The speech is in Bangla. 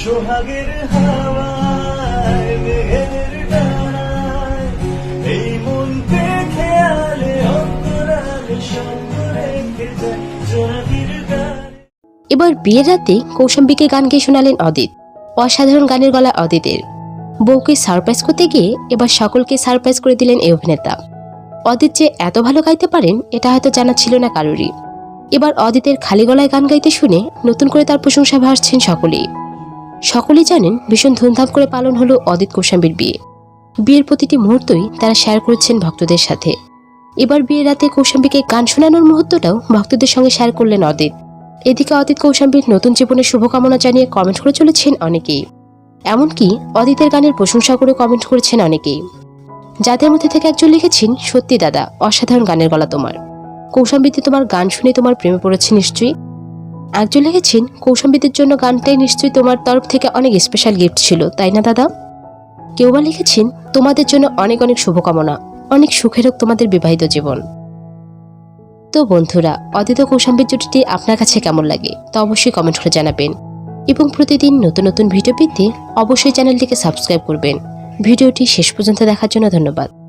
সোহাগের হাওয়ায়, মেঘের এই খেয়ালে এবার বিয়ের রাতে কৌশম্বিকে গান গেয়ে শোনালেন অদিত, অসাধারণ গানের গলা অদিতের। বউকে সারপ্রাইজ করতে গিয়ে এবার সকলকে সারপ্রাইজ করে দিলেন এই অভিনেতা। অদিত যে এত ভালো গাইতে পারেন, এটা হয়তো জানা ছিল না কারোরই। এবার অদিতের খালি গলায় গান গাইতে শুনে নতুন করে তার প্রশংসা ভাসছেন সকলেই। সকলেই জানেন ভীষণ ধুমধাম করে পালন হলো অদিত কৌশাম্বীর বিয়ে। বিয়ের প্রতিটি মুহূর্তই তারা শেয়ার করেছেন ভক্তদের সাথে। এবার বিয়ের রাতে কৌশাম্বীকে গান শোনানোর মুহূর্তটাও ভক্তদের সঙ্গে শেয়ার করলেন অদিত। এদিকে অদিত কৌশাম্বীর নতুন জীবনের শুভকামনা জানিয়ে কমেন্ট করে চলেছেন অনেকেই। এমনকি অদিতের গানের প্রশংসা করে কমেন্ট করেছেন অনেকেই। যাদের মধ্যে থেকে একজন লিখেছেন, সত্যি দাদা, অসাধারণ গানের গলা তোমার। কৌশাম্বীতে তোমার গান শুনে তোমার প্রেমে পড়েছে নিশ্চয়ই? একজন লিখেছেন কৌশাম্বীদের জন্য গানটাই নিশ্চয়ই তোমার তরফ থেকে অনেক স্পেশাল গিফট ছিল, তাই না দাদা? কেউ বা লিখেছেন, তোমাদের জন্য অনেক অনেক শুভকামনা, অনেক সুখের হোক তোমাদের বিবাহিত জীবন। তো বন্ধুরা অদিত কৌশাম্বীর জুটিটি আপনার কাছে কেমন লাগে তা অবশ্যই কমেন্ট করে জানাবেন। এবং প্রতিদিন নতুন নতুন ভিডিও পেতে অবশ্যই চ্যানেলটিকে সাবস্ক্রাইব করবেন। ভিডিওটি শেষ পর্যন্ত দেখার জন্য ধন্যবাদ।